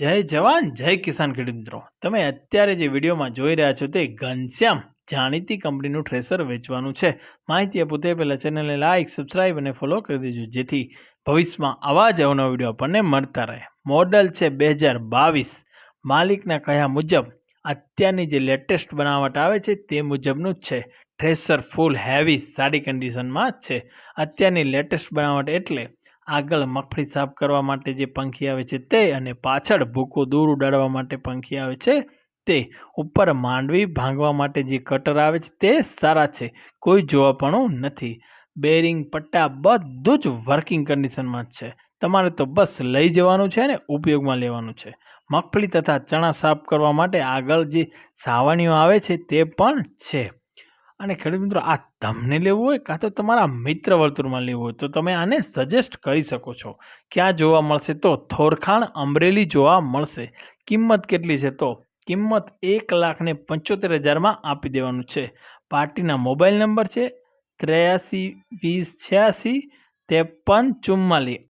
જય જવાન, જય કિસાન ખેડૂત મિત્રો. તમે અત્યારે જે વિડીયોમાં જોઈ રહ્યા છો તે ઘનશ્યામ જાણીતી કંપનીનું થ્રેસર વેચવાનું છે. માહિતી આપું તે પહેલાં ચેનલને લાઇક સબસ્ક્રાઇબ અને ફોલો કરી દેજો, જેથી ભવિષ્યમાં આવા જ અવનવા વીડિયો આપણને મળતા રહે. મોડલ છે બે હજાર બાવીસ. માલિકના કહ્યા મુજબ અત્યારની જે લેટેસ્ટ બનાવટ આવે છે તે મુજબનું જ છે. થ્રેસર ફૂલ હેવી સારી કન્ડિશનમાં જ છે. અત્યારની લેટેસ્ટ બનાવટ એટલે આગળ મગફળી સાફ કરવા માટે જે પંખી આવે છે તે અને પાછળ ભૂકો દૂર ઉડાડવા માટે પંખી આવે છે તે ઉપર માંડવી ભાંગવા માટે જે કટર આવે છે તે સારા છે. કોઈ જોવાપણું નથી. બેરિંગ પટ્ટા બધું જ વર્કિંગ કન્ડિશનમાં જ છે. તમારે તો બસ લઈ જવાનું છે ને ઉપયોગમાં લેવાનું છે. મગફળી તથા ચણા સાફ કરવા માટે આગળ જે સાવણીઓ આવે છે તે પણ છે. અને ખેડૂત મિત્રો, આ તમને લેવું હોય કાં તો તમારા મિત્ર વર્તુળમાં લેવું હોય, તો તમે આને સજેસ્ટ કરી શકો છો. ક્યાં જોવા મળશે? તો થોરખાણ અમરેલી જોવા મળશે. કિંમત કેટલી છે? તો કિંમત એક લાખને પંચોતેર હજારમાં આપી દેવાનું છે. પાર્ટીના મોબાઈલ નંબર છે ત્રેયાસી, વીસ, છ્યાસી, ત્રેપન, ચુમ્માલીસ.